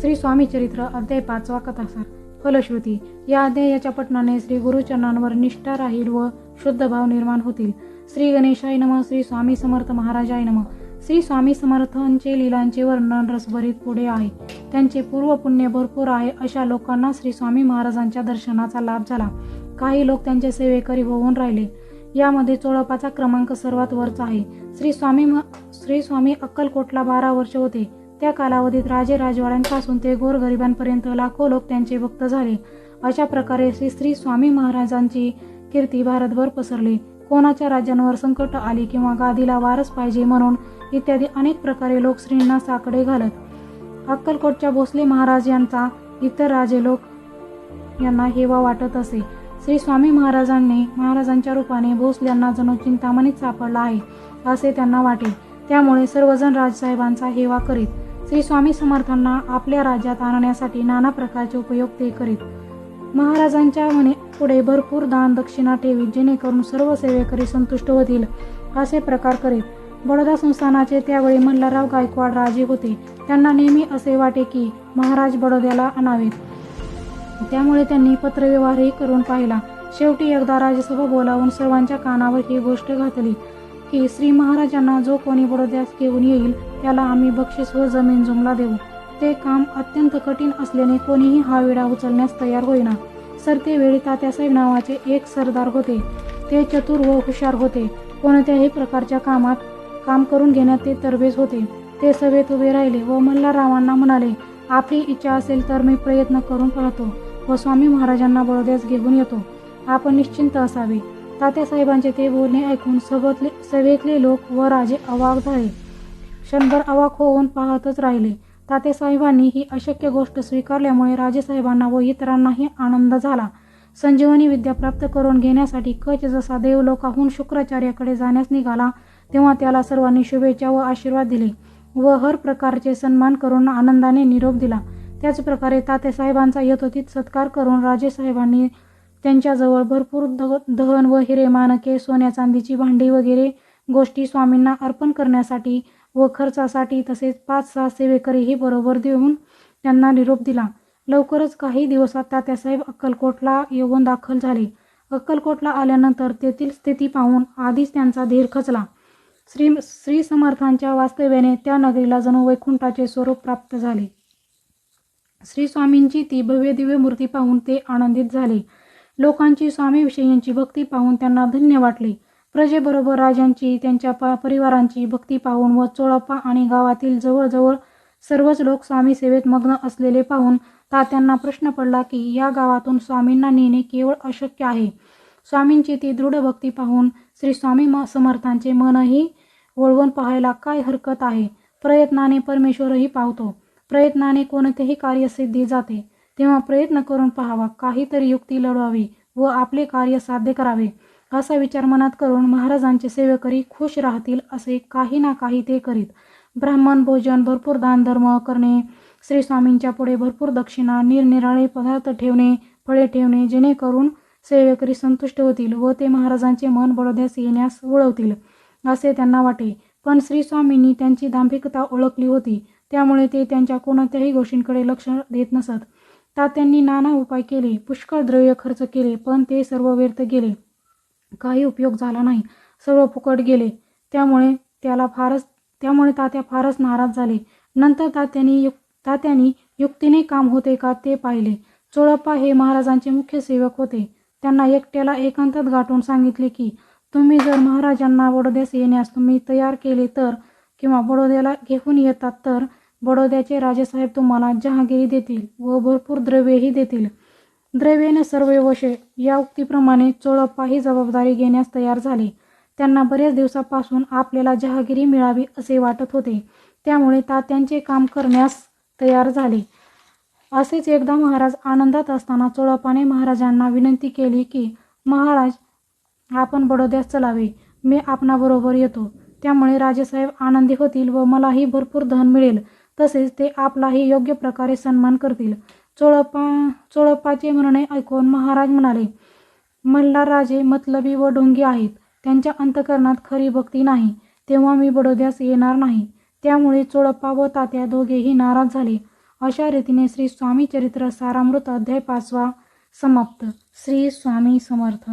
श्री स्वामी चरित्र अध्याय पाचवा कथासार फलश्रुती या अध्यायाच्या पठणाने श्री गुरुचरणांवर निष्ठा राहील व शुद्ध भाव निर्माण होतील. श्री गणेशाय नम श्री स्वामी समर्थ महाराजाय नम. श्री स्वामी समर्थांचे लीलांचे वर्णन रसभरीत पुढे आहे. त्यांचे पूर्व पुण्य भरपूर आहे अशा लोकांना श्री स्वामी महाराजांच्या दर्शनाचा लाभ झाला. काही लोक त्यांचे सेवेकरी होऊन राहिले. यामध्ये चोळपाचा क्रमांक सर्वात वरचा आहे. श्री स्वामी म- श्री स्वामी अक्कलकोटला बारा वर्ष होते. त्या कालावधीत राजे राजवाड्यांपासून ते गोरगरिबांपर्यंत लाखो लोक त्यांचे भक्त झाले. अशा प्रकारे श्री श्री स्वामी महाराजांची कीर्ती भारतभर पसरली. कोणाच्या राज्यांवर संकट आले किंवा गादीला वारस पाहिजे म्हणून इत्यादी अनेक प्रकारे लोक श्रींना साकडे घालत. अक्कलकोटच्या भोसले महाराज यांचा इतर राजे लोक यांना हेवा वाटत असे. श्री स्वामी महाराजांनी महाराजांच्या रूपाने भोसल्यांना जणू चिंतामणीत सापडला आहे असे त्यांना वाटे. त्यामुळे सर्वजण राजसाहेबांचा हेवा करीत. श्री स्वामी समर्थांना आपल्या राज्यात आणण्यासाठी नाना प्रकारचे उपयोग ते करीत. महाराजांच्या म्हणे पुढे भरपूर दान दक्षिणा ठेवीत जेणेकरून सर्व सेवेकरी संतुष्ट होतील असे प्रकार करीत. बडोदा संस्थानाचे त्यावेळी मल्हारराव गायकवाड राजे होते. त्यांना नेहमी असे वाटे की महाराज बडोद्याला आणावेत. त्यामुळे त्यांनी पत्रव्यवहारही करून पाहिला. शेवटी एकदा राजसभा बोलावून सर्वांच्या कानावर ही गोष्ट घातली की श्री महाराजांना जो कोणी बडोद्यास घेऊन येईल त्याला आम्ही बक्षीस व जमीन जुमला देऊ. ते काम अत्यंत कठीण असल्याने कोणीही हा विडा उचलण्यास तयार होईना. सरतेवेळी तात्यासाहेब नावाचे एक सरदार होते. ते चतुर व हुशार होते. कोणत्याही प्रकारच्या कामात काम करून घेण्यात ते तरबेज होते. ते सभेत उभे राहिले व मल्हाररावांना म्हणाले आपली इच्छा असेल तर मी प्रयत्न करून पाहतो व स्वामी महाराजांना बडोद्यास घेऊन येतो. आपण निश्चिंत असावे. तात्यासाहेबांचे ते बोलणे ऐकून सभेतले सभेतले लोक व राजे अवाक झाले. क्षणभर अवाक होऊन पाहतच राहिले. तात्यासाहेबांनी ही अशक्य गोष्ट स्वीकारल्यामुळे राजेसाहेबांना व इतरांनाही आनंद झाला. संजीवनी विद्या प्राप्त करून घेण्यासाठी कच जसा देवलोकाहून शुक्राचार्याकडे जाण्यास निघाला तेव्हा त्याला सर्वांनी शुभेच्छा व आशीर्वाद दिले व हर प्रकारचे सन्मान करून आनंदाने निरोप दिला. त्याचप्रकारे तात्यासाहेबांचा यथोचित सत्कार करून राजेसाहेबांनी त्यांच्याजवळ भरपूर द दहन व हिरे मानके सोन्या चांदीची भांडी वगैरे गोष्टी स्वामींना अर्पण करण्यासाठी व खर्चासाठी तसेच पाच सहा सेवेकरीही बरोबर देऊन त्यांना निरोप दिला. लवकरच काही दिवसात तात्यासाहेब अक्कलकोटला येऊन दाखल झाले. अक्कलकोटला आल्यानंतर तेथील स्थिती पाहून आधीच त्यांचा धीर खचला. श्री श्री समर्थांच्या वास्तव्याने त्या नगरीला जणू वैकुंठाचे स्वरूप प्राप्त झाले. श्री स्वामींची ती भव्य दिव्य मूर्ती पाहून ते आनंदित झाले. लोकांची स्वामीविषयींची भक्ती पाहून त्यांना धन्य वाटले. प्रजेबरोबर राजांची त्यांच्या परिवारांची भक्ती पाहून व चोळप्पा आणि गावातील जवळजवळ सर्वच लोक स्वामी सेवेत मग्न असलेले पाहून तात्यांना प्रश्न पडला की या गावातून स्वामींना नेणे केवळ अशक्य आहे. स्वामींची ती दृढ भक्ती पाहून श्री स्वामी समर्थांचे मनही वळवून पाहायला काय हरकत आहे? प्रयत्नाने परमेश्वरही पावतो. प्रयत्नाने कोणतेही कार्य सिद्धी जाते. तेव्हा प्रयत्न करून पाहावा. काहीतरी युक्ती लढवावी व आपले कार्य साध्य करावे. असा विचार मनात करून महाराजांचे सेवेकरी खुश राहतील असे काही ना काही ते करीत. ब्राह्मण भोजन भरपूर दानधर्म करणे श्री स्वामींच्या पुढे भरपूर दक्षिणा निरनिराळे पदार्थ ठेवणे फळे ठेवणे जेणेकरून सेवेकरी संतुष्ट होतील व ते महाराजांचे मन बडोद्यास येण्यास वळवतील असे त्यांना वाटे. पण श्री स्वामींनी त्यांची दांभिकता ओळखली होती त्यामुळे ते त्यांच्या कोणत्याही गोष्टींकडे लक्ष देत नसत. तात्यांनी नाना उपाय केले पुष्कळ द्रव्य खर्च केले पण ते सर्व व्यर्थ गेले. काही उपयोग झाला नाही. सर्व फुकट गेले. त्यामुळे त्याला फारच त्यामुळे तात्या फारच नाराज झाले. नंतर तात्यांनी युक तात्यांनी युक्तीने काम होते का ते पाहिले. चोळप्पा हे महाराजांचे मुख्य सेवक होते. त्यांना एकट्याला एकांतात गाठून सांगितले की तुम्ही जर महाराजांना बडोद्यास येण्यास तुम्ही तयार केले तर किंवा बडोद्याला घेऊन येतात तर बडोद्याचे राजेसाहेब तुम्हाला जहागिरी देतील व भरपूर द्रव्यही देतील. द्रव्येने सर्व वशे या उक्तीप्रमाणे चोळप्पा ही जबाबदारी घेण्यास तयार झाले. त्यांना बऱ्याच दिवसापासून आपल्याला जहागिरी मिळावी असे वाटत होते. त्यामुळे तात्यांचे काम करण्यास तयार झाले. असेच एकदा महाराज आनंदात असताना चोळप्पाने महाराजांना विनंती केली की महाराज आपण बडोद्यास चलावे. मी आपणाबरोबर येतो. त्यामुळे राजेसाहेब आनंदी होतील व मलाही भरपूर धन मिळेल. तसेच ते आपलाही योग्य प्रकारे सन्मान करतील. चोळपा चोळप्पाचे म्हणणे ऐकून महाराज म्हणाले मल्हार राजे मतलबी व डोंगी आहेत. त्यांच्या अंतकरणात खरी भक्ती नाही. तेव्हा मी बडोद्यास येणार नाही. त्यामुळे चोळप्पा व तात्या दोघेही नाराज झाले. अशा रीतीने श्री स्वामी चरित्र सारामृत अध्याय पाचवा समाप्त. श्री स्वामी समर्थ.